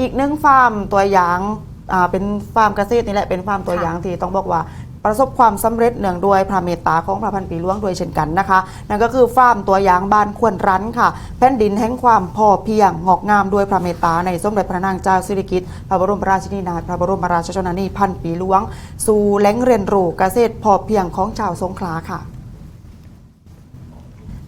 อีกหนึ่งฟาร์มตัวอย่างอ่าเป็นฟาร์มเกษตรนี่แหละเป็นฟาร์มตัวอย่างที่ต้องบอกว่าประสบความสำเร็จเนื่องด้วยพระเมตตาของพระพันปีหล่วงด้วยเช่นกันนะคะ นั่นก็คือฟาร์มตัวอย่างบ้านควรรั้นค่ะ แผ่นดินแห่งความพอเพียงงอกงามด้วยพระเมตตาในสมเด็จพระนางเจ้าสิริกิติ์พระบรมราชินีนาถพระบรมราชชนนีพันปีหลวง สู่แหล่งเรียนรู้เกษตรพอเพียงของชาวสงขลาค่ะ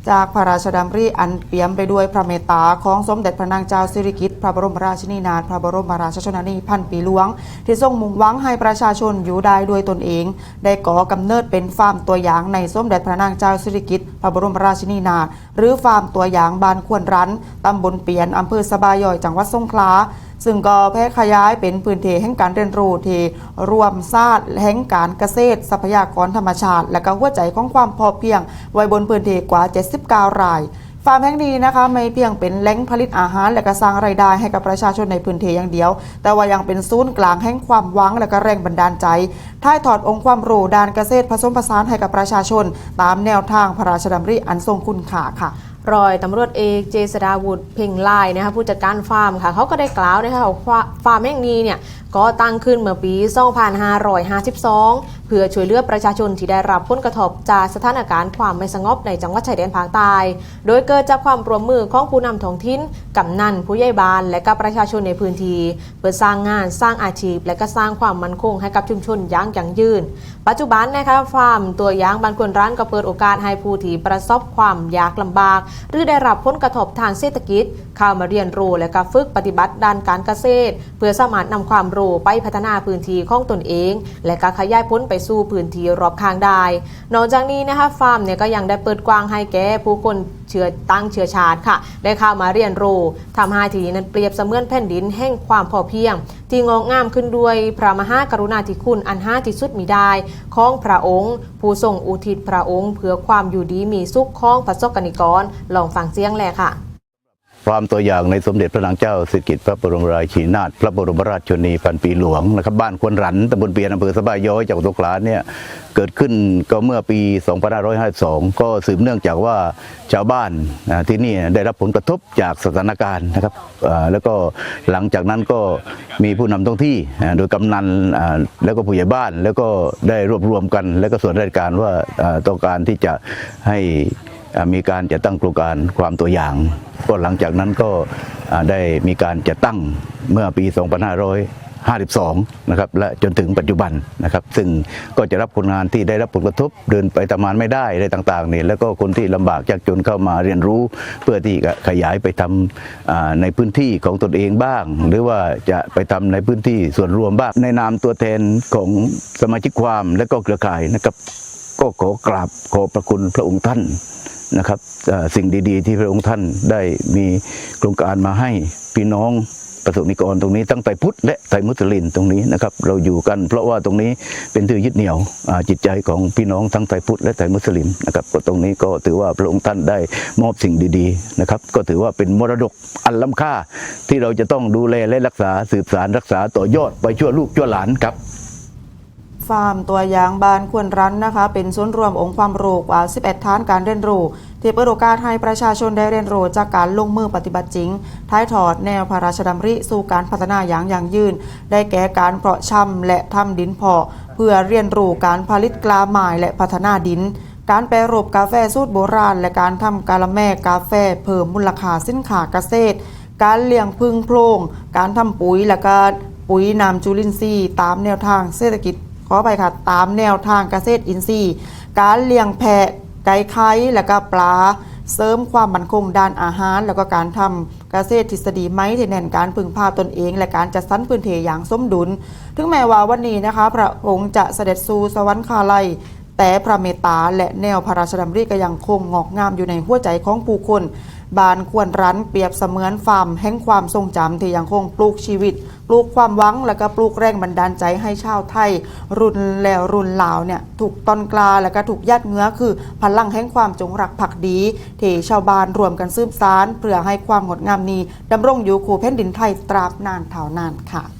จากพระราชดำริอันเปี่ยมไปด้วยพระเมตตาของสมเด็จพระนางเจ้าสิริกิติ์พระบรมราชินีนาถพระบรมราชชนนีพันปีหลวง ที่ทรงมุ่งหวังให้ประชาชนอยู่ได้ด้วยตนเอง ได้ก่อกำเนิดเป็นฟาร์มตัวอย่างในสมเด็จพระนางเจ้าสิริกิติ์พระบรมราชินีนาถหรือฟาร์มตัวอย่างบ้านควรรันตำบลเปียนอำเภอสบายอยจังหวัดสงขลา ซึ่งก็แพร่ขยายเป็นพื้นที่แห่งการเรียนรู้ที่รวมศาสตร์แห่งการเกษตร ทรัพยากรธรรมชาติ และก็หัวใจของความพอเพียง ไว้บนพื้นที่กว่า 79 รายฟาร์มแห่งนี้นะคะไม่เพียงเป็นแหล่งผลิตอาหาร และก็สร้างรายได้ให้กับประชาชนในพื้นที่อย่างเดียว แต่ว่ายังเป็นศูนย์กลางแห่งความหวังและก็แรงบันดาลใจถ่ายทอดองค์ความรู้ด้านเกษตรผสมผสานให้กับประชาชน ตามแนวทางพระราชดำริอันทรงคุณค่าค่ะ รอยตำรวจเอกเจษดาวุฒิเพ่งลายนะคะผู้จัดการฟาร์มค่ะเขาก็ได้กล่าวนะคะว่าฟาร์มแห่งนี้เนี่ยก็ตั้งขึ้นเมื่อปี 2552 เพื่อช่วยเหลือประชาชนที่ได้รับผลกระทบจากสถานการณ์ความไม่สงบในจังหวัดชายแดนภาคใต้ โดยเกิดจากความร่วมมือของผู้นำท้องถิ่นกำนันผู้ใหญ่บ้าน และก็ประชาชนในพื้นที่เพื่อสร้างงานสร้างอาชีพ และก็สร้างความมั่นคงให้กับชุมชนอย่างยั่งยืน ปัจจุบันนะคะฟาร์มตัวอย่างบานควรร้านก็เปิดโอกาสให้ผู้ที่ประสบความยากลำบากหรือได้รับผลกระทบทางเศรษฐกิจ เข้ามาเรียนรู้และก็ฝึกปฏิบัติด้านการเกษตร เพื่อสามารถนำความรู้ไปพัฒนาพื้นที่ของตนเอง และก็ขยายพ้นไปสู่พื้นที่รอบข้างได้ นอกจากนี้นะคะฟาร์มเนี่ยก็ยังได้เปิดกว้างให้แก่ผู้คนเชื้อตั้งเชื้อชาติค่ะ ได้เข้ามาเรียนรู้ทำให้ที่นั้นเปรียบเสมือนแผ่นดินแห่งความพอเพียง ที่งอกงามขึ้นด้วยพระมหากรุณาธิคุณอันห้าที่สุดมีได้ของพระองค์ ผู้ทรงอุทิศพระองค์ เพื่อความอยู่ดีมีสุขของประสกนิกรลองฟังเสียงแลค่ะความตัวอย่างในสมเด็จพระนางเจ้าสิริกิติ์พระบรมราชินีนาถพระบรมราชชนีพันปีหลวงนะครับบ้านควนรันตำบลเปียนอำเภอสบายย้อยจังหวัดสงขลาเนี่ยเกิดขึ้นก็เมื่อปี 2552 ก็สืบเนื่องจากว่าชาวบ้านที่นี่ได้รับผลกระทบจากสถานการณ์นะครับแล้วก็หลังจากนั้นก็มีผู้นำท้องที่โดยกำนันแล้วก็ผู้ใหญ่บ้าน แล้วก็ได้รวบรวมกัน แล้วก็ส่วนราชการว่าต้องการที่จะให้ มีการจัดตั้งโครงการความตัวอย่าง ก็หลังจากนั้นก็ได้มีการจัดตั้งเมื่อปี 2552 นะครับและจนถึงปัจจุบันนะครับ ซึ่งก็จะรับคนงานที่ได้รับผลกระทบเดินไปทำงานไม่ได้อะไรต่างๆเนี่ยแล้วก็คนที่ลำบากยากจนเข้ามาเรียนรู้เพื่อที่จะขยายไปทำอ่าในพื้นที่ของตนเองบ้าง หรือว่าจะไปทำในพื้นที่ส่วนรวมบ้างในนามตัวแทนของสมาชิกความและก็เครือข่ายนะครับก็ขอกราบขอบพระคุณพระองค์ท่าน นะครับสิ่งดีๆ ที่พระองค์ท่านได้มีโครงการมาให้พี่น้องประสบนิกรตรงนี้ตั้งแต่พุทธและไทยมุสลิมตรงนี้นะครับเราอยู่กันเพราะว่าตรงนี้เป็นที่ยึดเหนี่ยวจิตใจของพี่น้องทั้งไทยพุทธและไทยมุสลิมนะครับก็ตรงนี้ก็ถือว่าพระองค์ท่านได้มอบสิ่งดีๆนะครับก็ถือว่าเป็นมรดกอันล้ำค่าที่เราจะต้องดูแลและรักษาสืบสารรักษาต่อยอดไปชั่วลูกชั่วหลานครับ ฟาร์ม ตัวอย่างบ้านควรรันนะคะ เป็นศูนย์รวมองค์ความรู้กว่า 11ฐานการเรียนรู้ที่เปิดโอกาสให้ประชาชนได้เรียนรู้จากการลงมือปฏิบัติจริง ท้ายถอดแนวพระราชดำริสู่การพัฒนาอย่างยั่งยืน ได้แก่การเพาะชำและทำดินเพาะ เพื่อเรียนรู้การผลิตกลาไม้และพัฒนาดิน การแปรรูปกาแฟสูตรโบราณ และการทำกาละแม่กาแฟเพิ่มมูลค่าสินค้าเกษตร การเลี้ยงพึ่งโพรงการทำปุ๋ยและก็ปุ๋ยนำจุลินทรีย์ตามแนวทางเศรษฐกิจ ขอไปค่ะ ตามแนวทางเกษตรอินทรีย์ การเลี้ยงแพะไก่ไข่และก็ปลา เสริมความมั่นคงด้านอาหาร แล้วก็การทำเกษตรทฤษฎีไม้ที่แน่นการพึ่งพาตนเอง และการจัดสรรพื้นที่อย่างสมดุล ถึงแม้ว่าวันนี้นะคะ พระองค์จะเสด็จสู่สวรรคาลัยแต่พระเมตตาและแนวพระราชดำริก็ยังคงงอกงามอยู่ในหัวใจของผู้คน บานควรรันเปรียบเสมือนฟาร์มแห่งความทรงจำที่ยังคงปลูกชีวิต ปลูกความหวังและก็ปลูกแรงบันดาลใจให้ชาวไทย รุ่นแล้วรุ่นหลาวเนี่ยถูกต้นกลาและก็ถูกยัดเงื้อคือพลังแห่งความจงรักภักดีที่ชาวบ้านรวมกันซืบสานเพื่อให้ความงดงามนี้ดำรงอยู่คู่แผ่นดินไทยตราบนานเท่านานค่ะ